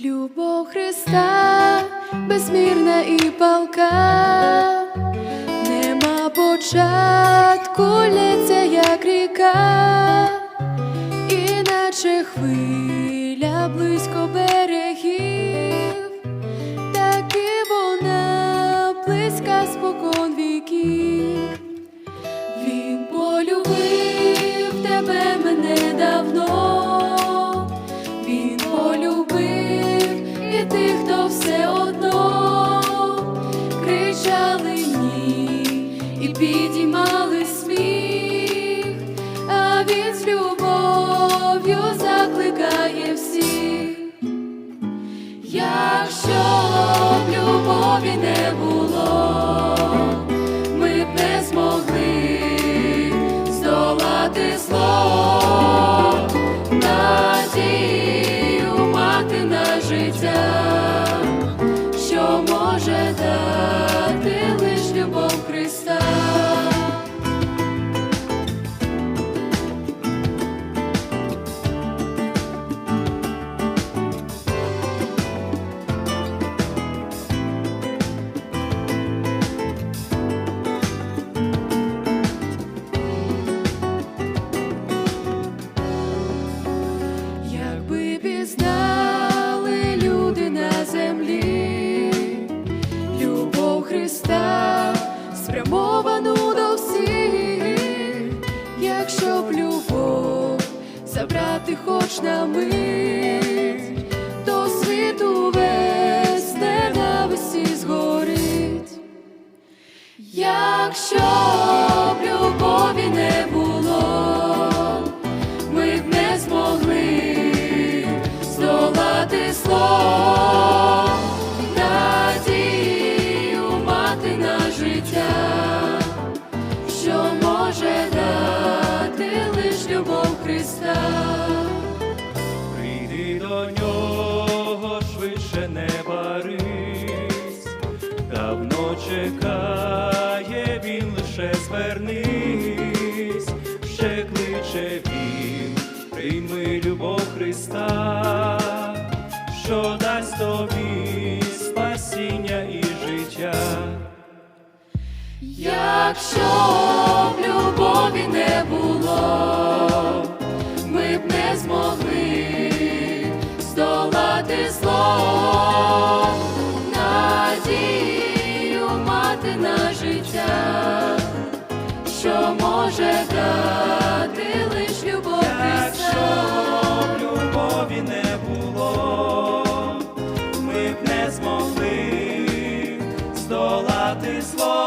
Любов Христа безмірна і палка, нема початку, лється, як ріка, іначе хвиля близько берегів, він з любов'ю закликає всіх. Якщо б любові не було, ми б не змогли здолати зло, спрямовану до всіх, якщо б любов забрати хоч на мить, то світу весь ненависті згорить. Якщо б любові не було, ми б не змогли здолати зло, надію мати на життя, Христа. Прийди до нього, швидше не барись, давно чекає він, лише звернись, ще кличе він, прийми любов Христа, що дасть тобі спасіння і життя. Якщо б любові не було, що може дати лиш любов Якщо б любові не було, ми б не змогли здолати зло.